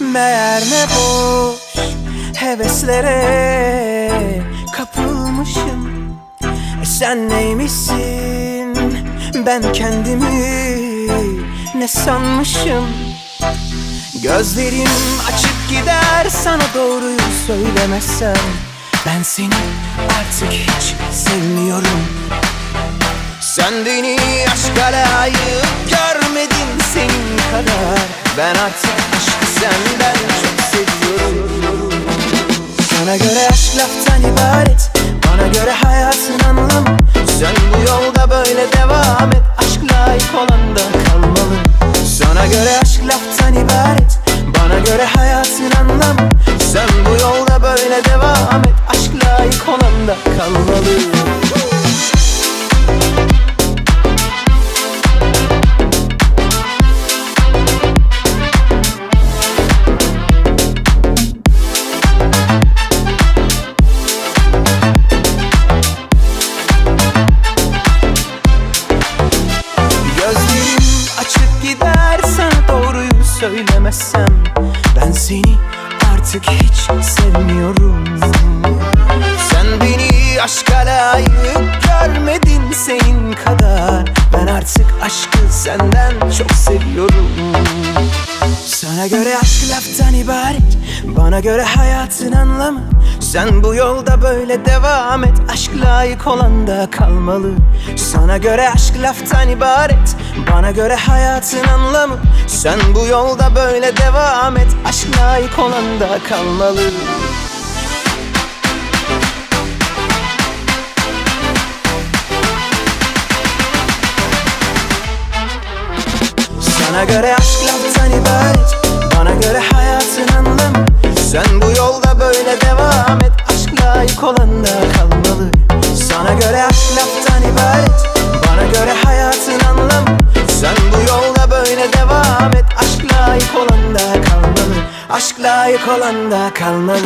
Meğer ne boş heveslere kapılmışım. E Sen neymişsin? Ben kendimi ne sanmışım? Gözlerim açık gider sana doğruyu söylemezsem. Ben seni artık hiç sevmiyorum. Sen beni aşka layık Ben artık aşkı senden çok seviyorum. Sana göre aşk laftan ibaret Bana göre hayatın anlamı. Sen bu yolda böyle devam et Aşk layık olan da kalmalı Sana göre aşk laftan ibaret Bana göre hayatın anlamı. Sen bu yolda böyle devam et Aşk layık olan da kalmalı söylemezsem Ben seni artık hiç sevmiyorum. Sen beni aşka layık görmedin senin kadar. Ben artık aşkı senden göre aşk laftan ibaret. Bana göre hayatın anlamı. Sen bu yolda böyle devam et. Aşk layık olan da kalmalı. Sana göre aşk laftan ibaret. Bana göre hayatın anlamı. Sen bu yolda böyle devam et. Aşk layık olan da kalmalı. Sana göre aşk laftan ibaret Bana göre hayatın anlamı. Sen bu yolda böyle devam et. Aşk layık olan da kalmalı. Sana göre aşk laftan ibaret. Bana göre hayatın anlamı. Sen bu yolda böyle devam et. Aşk layık olan da kalmalı. Aşk layık olan da kalmalı